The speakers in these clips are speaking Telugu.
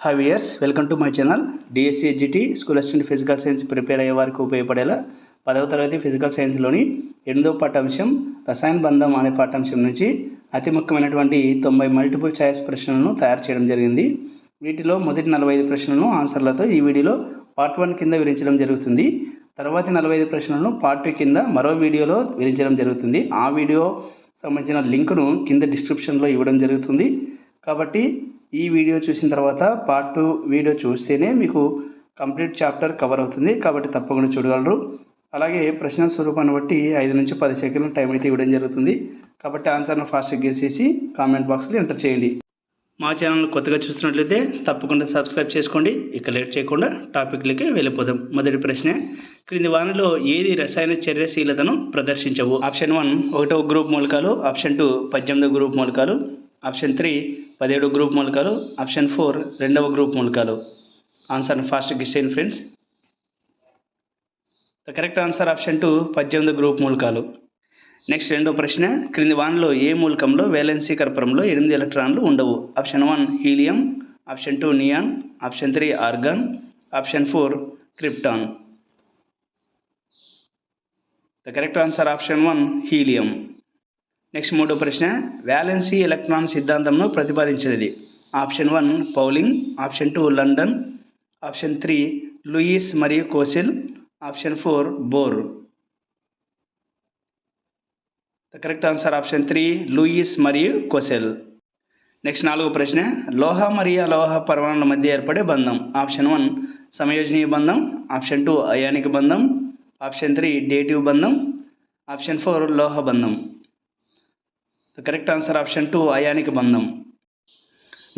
Hi years welcome to my channel DSC GT school assistant physical science prepare అయ్యే వారికి ఉపయోగపడేలా పదవ తరగతి ఫిజికల్ సైన్స్లోని ఎనిమిదవ పాఠాంశం రసాయన బంధం అనే పాఠాంశం నుంచి అతి ముఖ్యమైనటువంటి తొంభై మల్టిపుల్ ఛాయిస్ ప్రశ్నలను తయారు చేయడం జరిగింది. వీటిలో మొదటి నలభై ఐదు ప్రశ్నలను ఆన్సర్లతో ఈ వీడియోలో పార్ట్ వన్ కింద వివరించడం జరుగుతుంది. తర్వాతి నలభై ఐదు ప్రశ్నలను పార్ట్ టూ కింద మరో వీడియోలో వివరించడం జరుగుతుంది. ఆ వీడియో సంబంధించిన లింకును కింద డిస్క్రిప్షన్లో ఇవ్వడం జరుగుతుంది. కాబట్టి ఈ వీడియో చూసిన తర్వాత పార్ట్ టూ వీడియో చూస్తేనే మీకు కంప్లీట్ చాప్టర్ కవర్ అవుతుంది. కాబట్టి తప్పకుండా చూడగలరు. అలాగే ప్రశ్న స్వరూపాన్ని బట్టి ఐదు నుంచి పది సెకండ్ల టైం అయితే ఇవ్వడం జరుగుతుంది. కాబట్టి ఆన్సర్ను ఫాస్ట్గా గేసేసి కామెంట్ బాక్స్లో ఎంటర్ చేయండి. మా ఛానల్ కొత్తగా చూస్తున్నట్లయితే తప్పకుండా సబ్స్క్రైబ్ చేసుకోండి. ఇక లేట్ చేయకుండా టాపిక్లకి వెళ్ళిపోదాం. మొదటి ప్రశ్న క్రింది వానలో ఏది రసాయన చర్యశీలతను ప్రదర్శించవు? ఆప్షన్ వన్ ఒకటో గ్రూప్ మూలకాలు. ఆప్షన్ టూ పద్దెనిమిదవ గ్రూప్ మూలకాలు. ఆప్షన్ త్రీ పదిహేడు గ్రూప్ మూలకాలు ఆప్షన్ ఫోర్ రెండవ గ్రూప్ మూలకాలు. Answer fast గిసేన్ friends the correct answer option two పద్దెనిమిది గ్రూప్ మూలకాలు. నెక్స్ట్ రెండో ప్రశ్న క్రింది వానలో ఏ మూలకంలో వేలెన్సీ కర్పరంలో ఎనిమిది ఎలక్ట్రాన్లు ఉండవు? Option one helium. Option two neon option three argon option four krypton the correct answer option one helium next మూడో ప్రశ్న. వ్యాలెన్సీ ఎలక్ట్రాన్ సిద్ధాంతంను ప్రతిపాదించినది. Option one Pauling option two London option three Lewis మరియు Kossel option four Bohr the correct answer option three Lewis మరియు కోసెల్ నెక్స్ట్ నాలుగో ప్రశ్న. లోహ మరియు అలోహ పరమాణుల మధ్య ఏర్పడే బంధం. ఆప్షన్ వన్ సమయోజనీయ బంధం. ఆప్షన్ టూ అయానిక బంధం. ఆప్షన్ త్రీ డేటివ్ బంధం. ఆప్షన్ ఫోర్ లోహ బంధం. So correct answer option two అయానిక బంధం.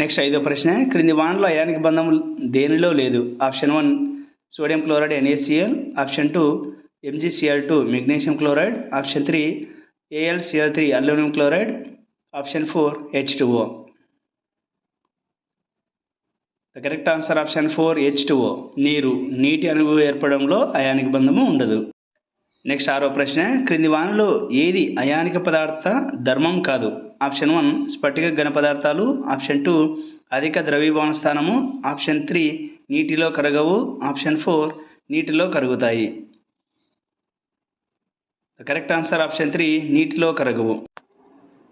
నెక్స్ట్ ఐదో ప్రశ్న క్రింది వానలో అయానిక బంధం దేనిలో లేదు? Option one sodium chloride NaCl option two MgCl two magnesium chloride option three AlCl three aluminium chloride option four H two O the correct answer option four H two O నీరు నీటి అణువు ఏర్పడంలో అయానిక బంధము ఉండదు. నెక్స్ట్ ఆరో ప్రశ్న క్రింది వానలో ఏది అయానిక పదార్థ ధర్మం కాదు? ఆప్షన్ వన్ స్ఫటిక ఘన పదార్థాలు. ఆప్షన్ టూ అధిక ద్రవీభవన స్థానము. ఆప్షన్ త్రీ నీటిలో కరగవు. ఆప్షన్ ఫోర్ నీటిలో కరుగుతాయి. కరెక్ట్ ఆన్సర్ ఆప్షన్ త్రీ నీటిలో కరగవు.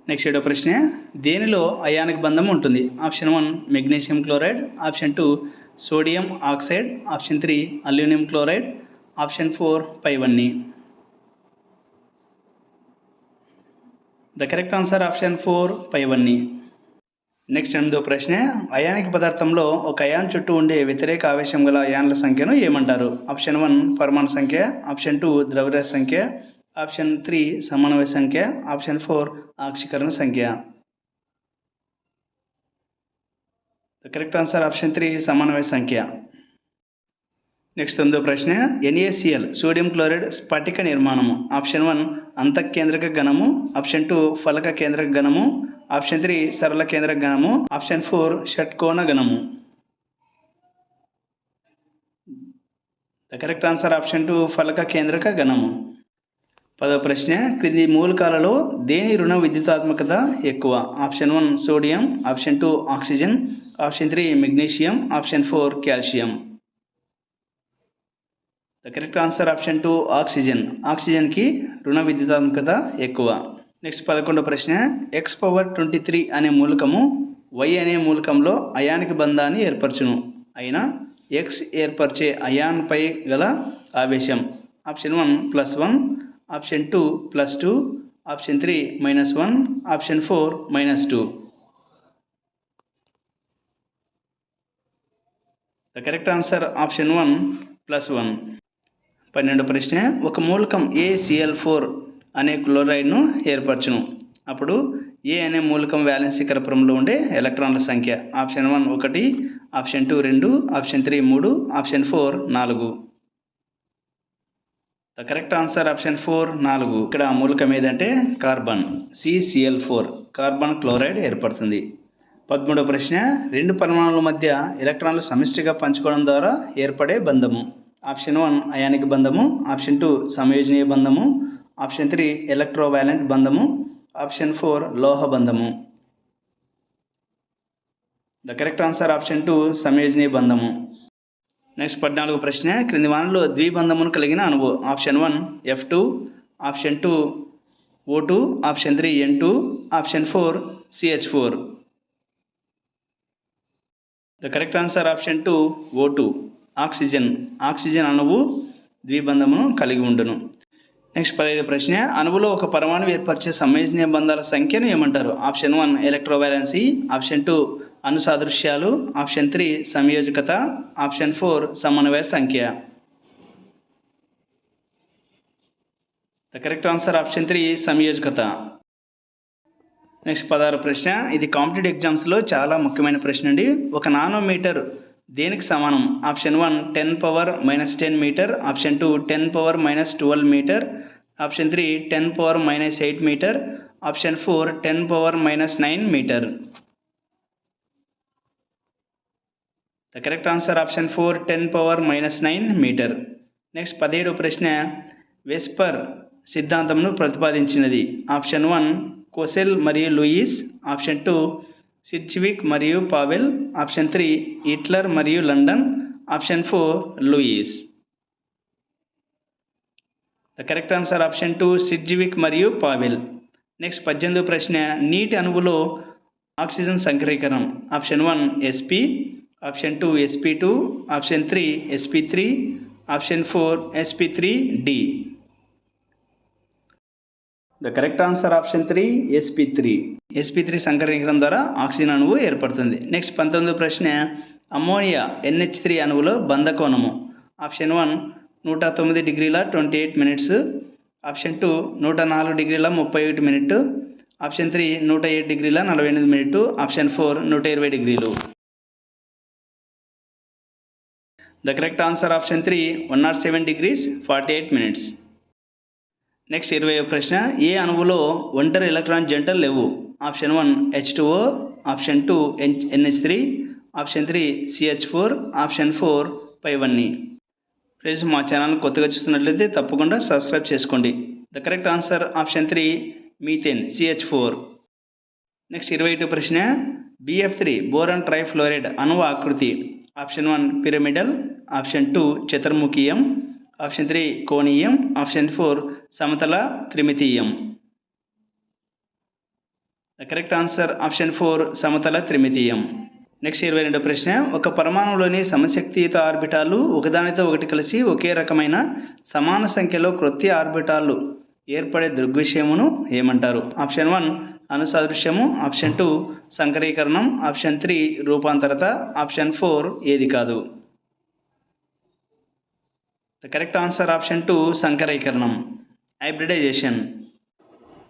నెక్స్ట్ ఏడో ప్రశ్న దేనిలో అయానిక బంధం ఉంటుంది? Option one magnesium chloride. Option two sodium oxide. Option three aluminium chloride. Option four పైవన్నీ. The correct answer option four పైవన్నీ నెక్స్ట్ ఎనిమిదో ప్రశ్న అయానిక పదార్థంలో ఒక అయాన్ చుట్టూ ఉండే వ్యతిరేక ఆవేశం గల అయాన్ల సంఖ్యను ఏమంటారు? ఆప్షన్ వన్ పరమాణు సంఖ్య. ఆప్షన్ టూ ద్రవ్యరాశి సంఖ్య. ఆప్షన్ త్రీ సమన్వయ సంఖ్య. ఆప్షన్ ఫోర్ ఆక్షీకరణ సంఖ్య. The correct answer option three సమన్వయ సంఖ్య. నెక్స్ట్ తొమ్మిదో ప్రశ్న. ఎన్ఏసిఎల్ సోడియం క్లోరైడ్ స్ఫటిక నిర్మాణము. ఆప్షన్ వన్ అంతఃకేంద్రక ఘనము. ఆప్షన్ టూ ఫలక కేంద్రక ఘనము. ఆప్షన్ త్రీ సరళ కేంద్రక ఘనము. ఆప్షన్ ఫోర్ షట్కోణ ఘనము. The correct answer option two ఫలక కేంద్రక ఘనము. పదో ప్రశ్న. క్రింది మూలకాలలో దేని రుణ విద్యుతాత్మకత ఎక్కువ? Option one sodium. Option two oxygen. Option three magnesium. Option four calcium. The correct answer option two oxygen ఆక్సిజన్కి రుణ విద్యుతాత్మకత ఎక్కువ. నెక్స్ట్ పదకొండో ప్రశ్న. ఎక్స్ పవర్ ట్వంటీ త్రీ అనే మూలకము వై అనే మూలకంలో అయానికి బంధాన్ని ఏర్పరచును. అయినా ఎక్స్ ఏర్పరిచే అయాన్పై గల ఆవేశం. Option one plus one option two plus two option three minus one option four minus two the correct answer option one plus one పన్నెండు ప్రశ్న. ఒక మూలకం ఏసిఎల్ ఫోర్ అనే క్లోరైడ్ను ఏర్పరచును. అప్పుడు ఏ అనే మూలకం వ్యాలెన్స్ శిఖరపురంలో ఉండే ఎలక్ట్రాన్ల సంఖ్య. ఆప్షన్ వన్ ఒకటి ఆప్షన్ టూ రెండు ఆప్షన్ త్రీ మూడు ఆప్షన్ ఫోర్ నాలుగు. The correct answer option four నాలుగు. ఇక్కడ మూలకం ఏదంటే carbon CCl four carbon chloride ఏర్పడుతుంది. పదమూడవ ప్రశ్న. రెండు పరమాణుల మధ్య ఎలక్ట్రాన్లు సమిష్టిగా పంచుకోవడం ద్వారా ఏర్పడే బంధము. ఆప్షన్ వన్ అయానిక బంధము ఆప్షన్ టూ సంయోజనీయ బంధము ఆప్షన్ త్రీ ఎలక్ట్రోవాలెంట్ బంధము ఆప్షన్ ఫోర్ లోహ బంధము. The correct answer option two సంయోజనీయ బంధము. నెక్స్ట్ పద్నాలుగు ప్రశ్న క్రింది వానలో ద్విబంధమును కలిగిన అణువు. Option one F two option two O two option three N two option four CH four. The correct answer option two O two. Oxygen oxygen అణువు ద్విబంధమును కలిగి ఉండును. నెక్స్ట్ పదహైదు ప్రశ్న అణువులో ఒక పరమాణు ఏర్పరిచే సమయోజనీయ బంధాల సంఖ్యను ఏమంటారు? Option one electrovalency. Option two అనుసాదృశ్యాలు option three సంయోజకత. ఆప్షన్ ఫోర్ సమన్వయ సంఖ్య. The correct answer option three సంయోజకత. Next పదహారు ప్రశ్న ఇది కాంపిటేటివ్ ఎగ్జామ్స్లో చాలా ముఖ్యమైన ప్రశ్న అండి. ఒక నానోమీటర్ దేనికి సమానం? Option one ten power minus ten metre. Option two ten power minus twelve metre. Option three ten power minus eight metre. Option four ten power minus nine metre. The correct answer option four ten power minus nine metre. Next పదిహేడు ప్రశ్న. వెస్పర్ సిద్ధాంతంను ప్రతిపాదించినది. ఆప్షన్ వన్ కోసెల్ మరియు లూయిస్. ఆప్షన్ టూ సిచ్విక్ మరియు పావెల్ ఆప్షన్ త్రీ హిట్లర్ మరియు London option four Lewis. The correct answer option two Sidgwick మరియు పావెల్. నెక్స్ట్ పద్దెనిమిదో ప్రశ్న నీటి అణువులో oxygen సంక్రీకరణం option one sp option two sp two option three sp three option four sp three d. The correct answer option three sp three sp three సంకరించడం ద్వారా ఆక్సిజన్ అణువు ఏర్పడుతుంది. నెక్స్ట్ పంతొమ్మిదో ప్రశ్న అమ్మోనియా ఎన్హెచ్ త్రీ అణువులో బంధకోణము. ఆప్షన్ వన్ నూట తొమ్మిది డిగ్రీల twenty eight minutes. Option two నూట నాలుగు డిగ్రీల ముప్పై ఒకటి మినిట్. ఆప్షన్ త్రీ నూట ఏడు డిగ్రీల నలభై ఎనిమిది మినిట్. ఆప్షన్ ఫోర్ నూట ఇరవై డిగ్రీలు. The correct answer option three one not seven degrees forty eight minutes next ఇరవై ప్రశ్న ఏ అణువులో ఒంటరి ఎలక్ట్రాన్ జంటలు లేవు? Option one H two O option two N NH three option three CH four option four పైవన్నీ ఫ్రెండ్స్ మా ఛానల్ కొత్తగా చూస్తున్నట్లయితే తప్పకుండా సబ్స్క్రైబ్ చేసుకోండి. The correct answer option three methane CH four next ఇరవై టూ ప్రశ్న బిఎఫ్ త్రీ బోరన్ ట్రైఫ్లోరైడ్ అణువు ఆకృతి. Option one pyramidal option two చతుర్ముఖీయం. Option three కోణీయం ఆప్షన్ ఫోర్ సమతల త్రిమితీయం. The correct answer option four సమతల త్రిమితీయం. నెక్స్ట్ ఇరవై రెండో ప్రశ్న ఒక పరమాణువులోని సమశక్తియుత ఆర్బిటాలు ఒకదానితో ఒకటి కలిసి ఒకే రకమైన సమాన సంఖ్యలో కృత్య ఆర్బిటాలు ఏర్పడే దృగ్విషయమును ఏమంటారు? ఆప్షన్ వన్ అనుసాదృశ్యము. ఆప్షన్ టూ సంకరీకరణం. ఆప్షన్ త్రీ రూపాంతరత. ఆప్షన్ ఫోర్ ఏది కాదు. The correct answer option two సంకరీకరణం hybridisation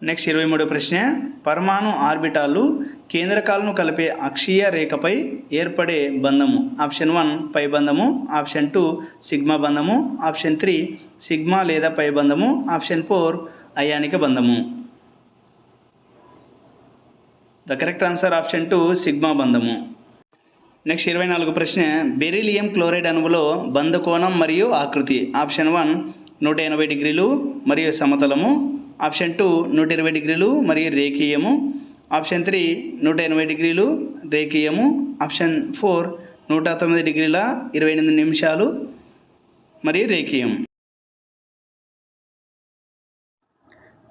next ఇరవై మూడో ప్రశ్న. పరమాణు ఆర్బిటాలు కేంద్రకాలను కలిపే అక్షీయ రేఖపై ఏర్పడే బంధము. ఆప్షన్ వన్ పై బంధము. ఆప్షన్ టూ సిగ్మా బంధము. ఆప్షన్ త్రీ సిగ్మా లేదా పై బంధము. ఆప్షన్ ఫోర్ అయానిక బంధము. The correct answer option two sigma బంధము. నెక్స్ట్ ఇరవై నాలుగు ప్రశ్న బెరిలియం క్లోరైడ్ అణువులో బంధకోణం మరియు ఆకృతి. ఆప్షన్ వన్ నూట ఎనభై డిగ్రీలు మరియు సమతలము. ఆప్షన్ టూ నూట ఇరవై డిగ్రీలు మరియు రేఖీయము. ఆప్షన్ త్రీ నూట ఎనభై డిగ్రీలు రేఖీయము. ఆప్షన్ ఫోర్ నూట తొమ్మిది డిగ్రీల ఇరవై ఎనిమిది నిమిషాలు మరియు రేఖీయం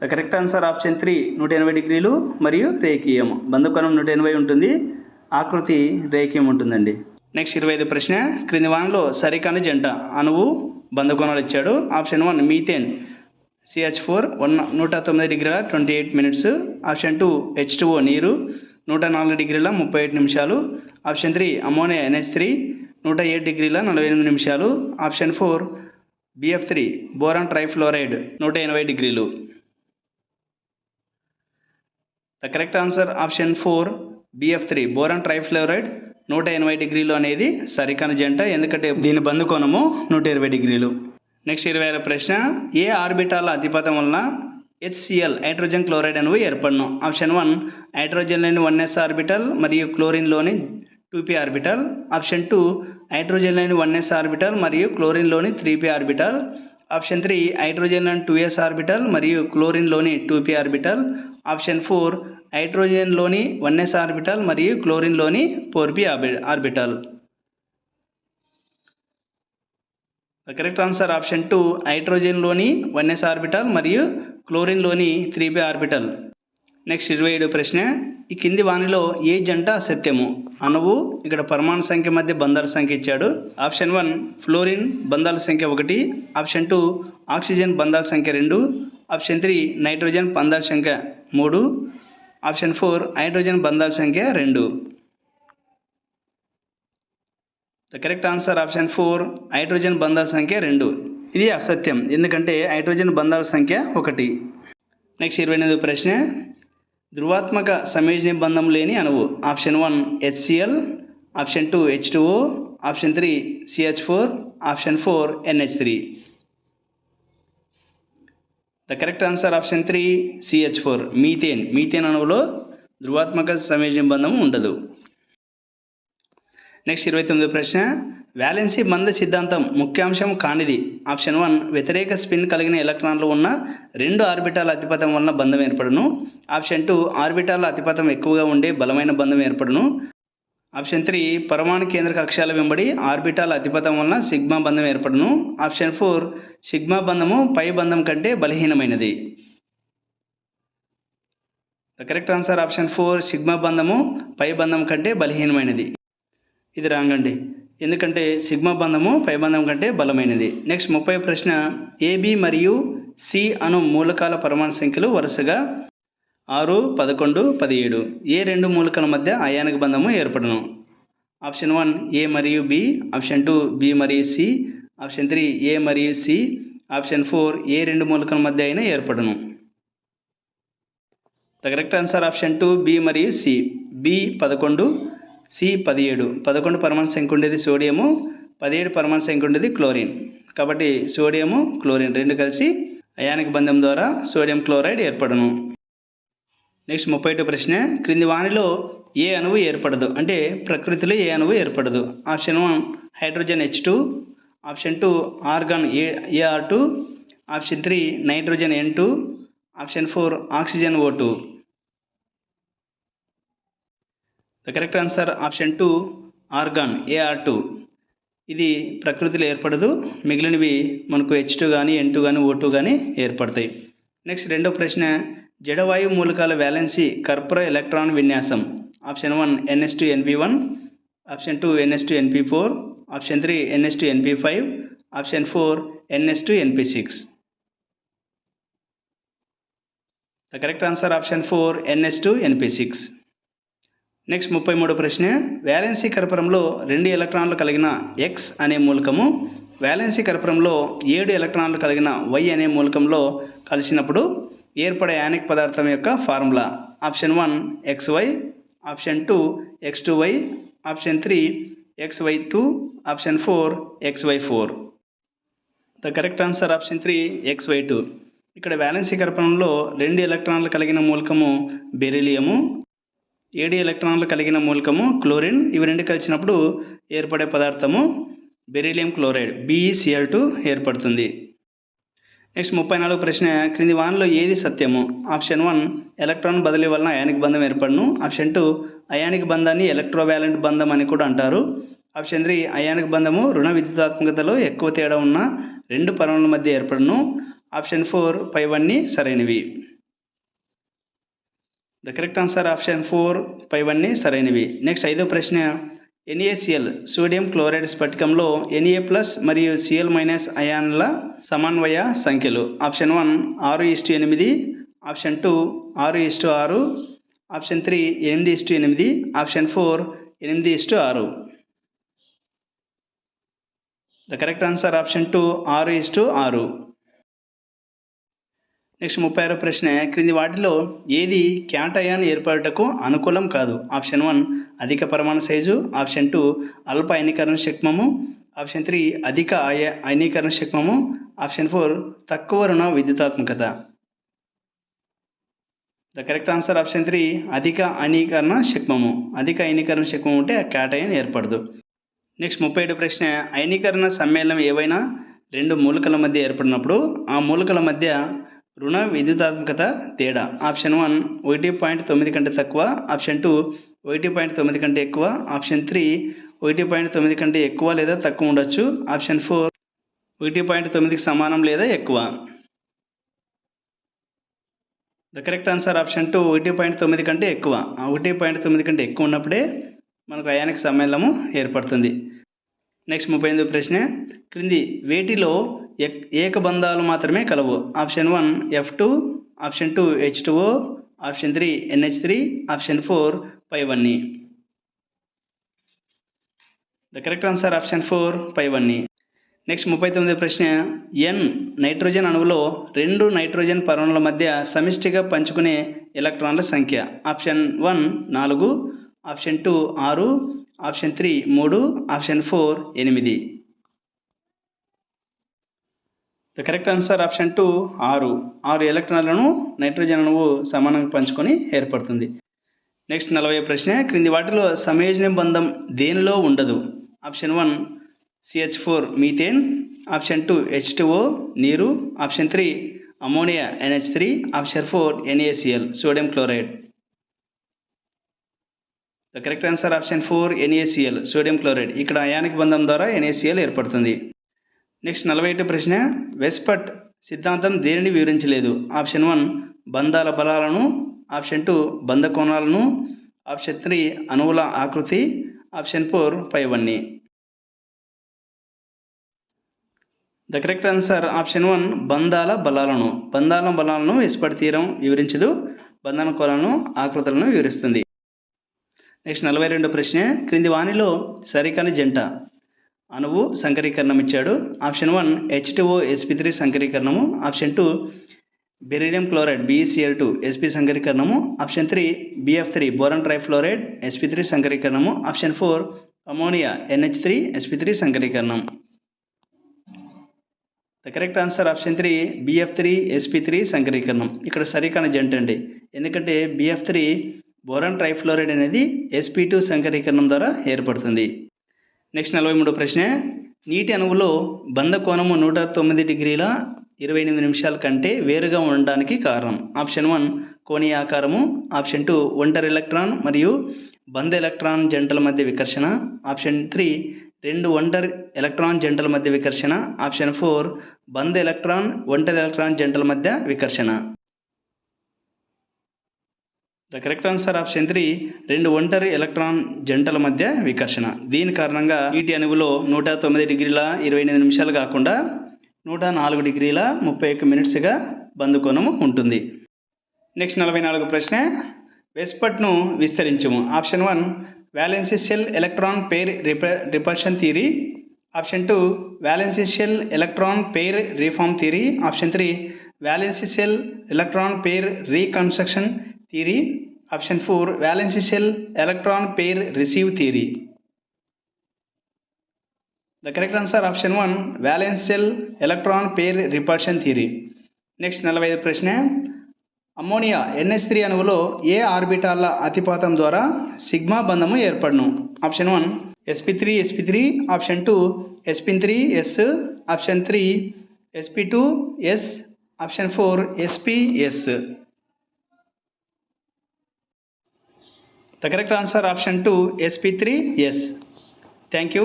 కరెక్ట్ ఆన్సర్ ఆప్షన్ త్రీ నూట ఎనభై డిగ్రీలు మరియు రేఖీయం బంధుకోణం నూట ఎనభై ఉంటుంది. ఆకృతి రేఖీయం ఉంటుందండి. నెక్స్ట్ ఇరవై ఐదు ప్రశ్న క్రింది వానలో సరికాని జంట అణువు బంధకోణాలు ఇచ్చాడు. Option one methane. CH four one నూట తొమ్మిది డిగ్రీల twenty eight minutes. Option two H two నీరు నూట నాలుగు డిగ్రీల ముప్పై ఏడు నిమిషాలు. Option three ammonia NH three నూట ఏడు డిగ్రీల నలభై ఎనిమిది నిమిషాలు. Option four BF three boron trifluoride నూట ఎనభై డిగ్రీలు. The correct answer option four BF three boron trifluoride నూట ఎనభై డిగ్రీలు అనేది సరికన జంట ఎందుకంటే దీని బంధుకోణము నూట ఇరవై డిగ్రీలు. నెక్స్ట్ ఇరవై ఆరు ప్రశ్న ఏ ఆర్బిటాల అధిపతం వలన హెచ్సిఎల్ హైడ్రోజన్ క్లోరైడ్ అణువు ఏర్పడను? ఆప్షన్ వన్ హైడ్రోజన్లోని వన్ ఎస్ ఆర్బిటల్ మరియు క్లోరిన్లోని two p orbital. Option two హైడ్రోజన్లోని one s orbital మరియు క్లోరిన్లోని three p orbital. Option three హైడ్రోజన్లోని two s orbital మరియు క్లోరిన్లోని two p orbital. Option four హైడ్రోజన్లోని one s orbital మరియు క్లోరిన్లోని four p RB the correct answer option two హైడ్రోజన్లోని one s orbital మరియు క్లోరిన్లోని త్రీ బి ఆర్బిటల్. నెక్స్ట్ ఇరవై ఏడు ప్రశ్న ఈ కింది వానిలో ఏ జంట అసత్యము? అణువు ఇక్కడ పరమాణు సంఖ్య మధ్య బంధాల సంఖ్య ఇచ్చాడు. ఆప్షన్ వన్ ఫ్లోరిన్ బంధాల సంఖ్య ఒకటి. ఆప్షన్ టూ ఆక్సిజన్ బంధాల సంఖ్య రెండు. ఆప్షన్ త్రీ నైట్రోజన్ బంధాల సంఖ్య మూడు. ఆప్షన్ ఫోర్ హైడ్రోజన్ బంధాల సంఖ్య రెండు. The correct answer option four hydrogen బంధాల సంఖ్య రెండు. ఇది అసత్యం ఎందుకంటే హైడ్రోజన్ బంధాల సంఖ్య ఒకటి. నెక్స్ట్ ఇరవై ఎనిమిది ప్రశ్న. ధృవాత్మక సమయోజన బంధం లేని అణువు. Option one HCl option two H two O option three CH four option four NH three the correct answer option three CH four methane methane అణువులో ధృవాత్మక సమయోజన బంధం ఉండదు. నెక్స్ట్ ఇరవై తొమ్మిది ప్రశ్న. వ్యాలెన్సీ బంధ సిద్ధాంతం ముఖ్యాంశం కానిది. ఆప్షన్ వన్ వ్యతిరేక స్పిన్ కలిగిన ఎలక్ట్రాన్లు ఉన్న రెండు ఆర్బిటాల అతిపథం వలన బంధం ఏర్పడును. ఆప్షన్ టూ ఆర్బిటాల అతిపథం ఎక్కువగా ఉండే బలమైన బంధం ఏర్పడును. ఆప్షన్ త్రీ పరమాణు కేంద్ర కక్షాల వెంబడి ఆర్బిటాల్ అతిపతం వలన సిగ్మా బంధం ఏర్పడను. ఆప్షన్ ఫోర్ సిగ్మా బంధము పై బంధం కంటే బలహీనమైనది. The correct answer option four sigma బంధము పై బంధం కంటే బలహీనమైనది. ఇది రాంగ్ అండి. ఎందుకంటే సిగ్మా బంధము పై బంధం కంటే బలమైనది. నెక్స్ట్ ముప్పై ప్రశ్న ఏబి మరియు సి అను మూలకాల పరమాణు సంఖ్యలు వరుసగా ఆరు పదకొండు పదిహేడు. ఏ రెండు మూలకాల మధ్య అయానిక బంధము ఏర్పడును? ఆప్షన్ వన్ ఏ మరియు బి. ఆప్షన్ టూ బి మరియు సి. ఆప్షన్ త్రీ ఏ మరియు సి. ఆప్షన్ ఫోర్ ఏ రెండు మూలకాల మధ్య అయినా ఏర్పడును. The correct answer option two B మరియు సి. బి పదకొండు సి పదిహేడు. పదకొండు పరమాణు సంఖ్య ఉండేది సోడియము పదిహేడు పరమాణు సంఖ్య ఉండేది క్లోరిన్. కాబట్టి సోడియము క్లోరిన్ రెండు కలిసి అయానిక బంధం ద్వారా సోడియం క్లోరైడ్ ఏర్పడును. నెక్స్ట్ ముప్పై టూ ప్రశ్న క్రింది వానిలో ఏ అణువు ఏర్పడదు? అంటే ప్రకృతిలో ఏ అణువు ఏర్పడదు? Option one hydrogen H two option two argon A AR two option three nitrogen N two option four oxygen O two the correct answer option two argon AR two ఇది ప్రకృతిలో ఏర్పడదు మిగిలినవి మనకు హెచ్ టూ కానీ ఎన్ టూ కానీ ఓ టూ కానీ ఏర్పడతాయి. నెక్స్ట్ రెండో ప్రశ్న జడవాయు మూలకాల వ్యాలెన్సీ కర్పూర ఎలక్ట్రాన్ విన్యాసం. Option one ns two np one. Option two ns two np four. Option three ns two np five. Option four ns two np six. The correct answer option four ns two np six. Next ముప్పై మూడు ప్రశ్న. వ్యాలెన్సీ కర్పూరంలో రెండు ఎలక్ట్రాన్లు కలిగిన ఎక్స్ అనే మూలకము వ్యాలెన్సీ కర్పూరంలో ఏడు ఎలక్ట్రాన్లు కలిగిన వై అనే మూలకంలో కలిసినప్పుడు ఏర్పడే యానిక్ పదార్థం యొక్క formula. Option one X Y. Option two X two Y. Option three X Y two. Option four X Y four. The correct answer option three X Y two. ఇక్కడ వ్యాలెన్సీ కర్పణంలో రెండు ఎలక్ట్రాన్లు కలిగిన మూలకము బెరిలియము ఏడు ఎలక్ట్రాన్లు కలిగిన మూలకము క్లోరిన్. ఇవి రెండు కలిసినప్పుడు ఏర్పడే పదార్థము బెరిలియం క్లోరైడ్ బీఈసిఎల్ టూ ఏర్పడుతుంది. నెక్స్ట్ ముప్పై నాలుగు ప్రశ్న క్రింది వానలో ఏది సత్యము? ఆప్షన్ వన్ ఎలక్ట్రాన్ బదిలీ వలన అయానిక బంధం ఏర్పడను. ఆప్షన్ టూ అయానిక బంధాన్ని ఎలక్ట్రోవాలెంట్ బంధం అని కూడా అంటారు. ఆప్షన్ త్రీ అయానిక బంధము రుణ విద్యుతాత్మకతలో ఎక్కువ తేడా ఉన్న రెండు పరమాణుల మధ్య ఏర్పడను. ఆప్షన్ ఫోర్ పైవన్నీ సరైనవి. The correct answer option four పైవన్నీ సరైనవి. నెక్స్ట్ ఐదో ప్రశ్న ఎన్ఏసిఎల్ సోడియం క్లోరైడ్ స్ఫటికంలో ఎన్ఏ ప్లస్ మరియు సిఎల్ మైనస్ అయాన్ల సమన్వయ సంఖ్యలు. ఆప్షన్ వన్ ఆరు ఇస్టు ఎనిమిది. ఆప్షన్ టూ ఆరు ఇస్టు ఆరు. ఆప్షన్ త్రీ ఎనిమిది ఇస్టు ఎనిమిది. ఆప్షన్ ఫోర్ ఎనిమిది ఇస్టు ఆరు. The correct answer option two ఆరు ఇస్టు ఆరు. నెక్స్ట్ ముప్పై ఆరో ప్రశ్న. క్రింది వాటిలో ఏది క్యాటయాన్ ఏర్పడటకు అనుకూలం కాదు? ఆప్షన్ వన్ అధిక పరమాణు సైజు. ఆప్షన్ టూ అల్ప అయనీకరణ శక్మము. ఆప్షన్ త్రీ అధిక అయ అయనీకరణ శక్మము. ఆప్షన్ ఫోర్ తక్కువ రుణ విద్యుతాత్మకత. The correct answer option three అధిక అయనీకరణ శక్మము. అధిక అయనీకరణ శక్మం ఉంటే ఆ క్యాటయాన్ ఏర్పడదు. నెక్స్ట్ ముప్పై ఏడు ప్రశ్న. అయనీకరణ సమ్మేళనం ఏవైనా రెండు మూలకల మధ్య ఏర్పడినప్పుడు ఆ మూలకల మధ్య రుణ విద్యుతాత్మకత తేడా. ఆప్షన్ వన్ ఒకటి పాయింట్ తొమ్మిది కంటే తక్కువ. ఆప్షన్ టూ ఒకటి పాయింట్ తొమ్మిది కంటే ఎక్కువ. ఆప్షన్ త్రీ ఒకటి పాయింట్ తొమ్మిది కంటే ఎక్కువ లేదా తక్కువ ఉండొచ్చు. ఆప్షన్ ఫోర్ ఒకటి పాయింట్ తొమ్మిదికి సమానం లేదా ఎక్కువ. The correct answer option two ఒకటి పాయింట్ తొమ్మిది కంటే ఎక్కువ. ఒకటి పాయింట్ తొమ్మిది కంటే ఎక్కువ ఉన్నప్పుడే మనకు అయానికి సమ్మేళనము ఏర్పడుతుంది. నెక్స్ట్ ముప్పై ఎనిమిది ప్రశ్న. క్రింది వేటిలో ఏకబంధాలు మాత్రమే కలవు. Option one F two option two H two option three NH three option four పైవన్ని. The correct answer option four పైవన్ని. Next ముప్పై తొమ్మిది ప్రశ్న ఎన్ నైట్రోజన్ అణువులో రెండు నైట్రోజన్ పరమాణుల మధ్య సమిష్టిగా పంచుకునే ఎలక్ట్రాన్ల సంఖ్య. ఆప్షన్ వన్ నాలుగు ఆప్షన్ టూ ఆరు ఆప్షన్ త్రీ మూడు ఆప్షన్ ఫోర్ ఎనిమిది. The correct answer option two ఆరు. ఆరు ఎలక్ట్రాన్లను నైట్రోజన్ అణువు సమానంగా పంచుకొని ఏర్పడుతుంది. నెక్స్ట్ నలభై ప్రశ్న. క్రింది వాటిలో సంయోజన బంధం దేనిలో ఉండదు? Option one CH four methane option two H two O నీరు. Option three ammonia NH three option four NaCl sodium chloride the correct answer option four NaCl sodium chloride ఇక్కడ అయానిక్ బంధం ద్వారా ఎన్ఏసిఎల్ ఏర్పడుతుంది. నెక్స్ట్ నలభై ఒకటి ప్రశ్న వెస్పట్ సిద్ధాంతం దేనిని వివరించలేదు? ఆప్షన్ వన్ బంధాల బలాలను. ఆప్షన్ టూ బంధ కోణాలను ఆప్షన్ త్రీ అణువుల ఆకృతి. ఆప్షన్ ఫోర్ పైవన్నీ. The correct answer option one బంధాల బలాలను. బంధాల బలాలను వెస్పట్ తీరం వివరించదు. బంధన కోణాలను ఆకృతులను వివరిస్తుంది. నెక్స్ట్ నలభై రెండు ప్రశ్న క్రింది వాణిలో సరికాని జంట. అణువు సంకరీకరణం ఇచ్చాడు option one H two O sp three సంకరీకరణము. Option two beryllium chloride BeCl two sp సంకరీకరణము. Option three BF three boron trifluoride sp three సంకరీకరణము. Option four ammonia NH three sp three సంకరీకరణం. The correct answer option three BF three sp three సంకరీకరణం. ఇక్కడ సరికాన జంట అండి. ఎందుకంటే బిఎఫ్ త్రీ బోరాన్ ట్రైఫ్లోరైడ్ అనేది ఎస్పీ టూ సంకరీకరణం ద్వారా ఏర్పడుతుంది. నెక్స్ట్ నలభై మూడో ప్రశ్న. నీటి అణువులో బంధ కోణము నూట తొమ్మిది డిగ్రీల ఇరవై ఎనిమిది నిమిషాల కంటే వేరుగా ఉండడానికి కారణం. ఆప్షన్ వన్ కోణీయ ఆకారము. ఆప్షన్ టూ ఒంటరి ఎలక్ట్రాన్ మరియు బంధ ఎలక్ట్రాన్ జంటల మధ్య వికర్షణ. ఆప్షన్ త్రీ రెండు ఒంటరి ఎలక్ట్రాన్ జంటల మధ్య వికర్షణ. ఆప్షన్ ఫోర్ బంధ ఎలక్ట్రాన్ ఒంటరి ఎలక్ట్రాన్ జంటల మధ్య వికర్షణ. The correct answer option three రెండు ఒంటరి ఎలక్ట్రాన్ జంటల మధ్య వికర్షణ. దీని కారణంగా నీటి అణువులో నూట తొమ్మిది డిగ్రీల ఇరవై ఎనిమిది నిమిషాలు కాకుండా నూట నాలుగు డిగ్రీల ముప్పై ఒక్క మినిట్స్గా బంధుకోణము ఉంటుంది. నెక్స్ట్ నలభై నాలుగు ప్రశ్న వెస్పట్ను విస్తరించము. Option one valence shell electron pair rep repulsion theory option two valence shell electron pair reform theory option three valence shell electron pair reconstruction theory option four valency electron pair receive theory. The correct answer option one valence electron pair repulsion theory. Next నలభై ఐదు ప్రశ్న. అమ్మోనియా ఎన్హెచ్ త్రీ అణువులో ఏ ఆర్బిటాల అతిపాతం ద్వారా సిగ్మా బంధము ఏర్పడను? Option one sp three sp three. Option two sp three s. Option three sp two s. Option four sps the correct answer option two sp three s thank you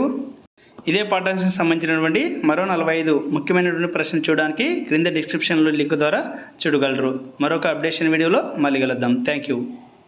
ఇదే పాఠాంశానికి సంబంధించినటువంటి మరో నలభై ఐదు ముఖ్యమైనటువంటి ప్రశ్నలు చూడడానికి క్రింద డిస్క్రిప్షన్లో లింక్ ద్వారా చూడగలరు. మరొక అప్డేషన్ వీడియోలో మళ్ళీ కలుద్దాం. Thank you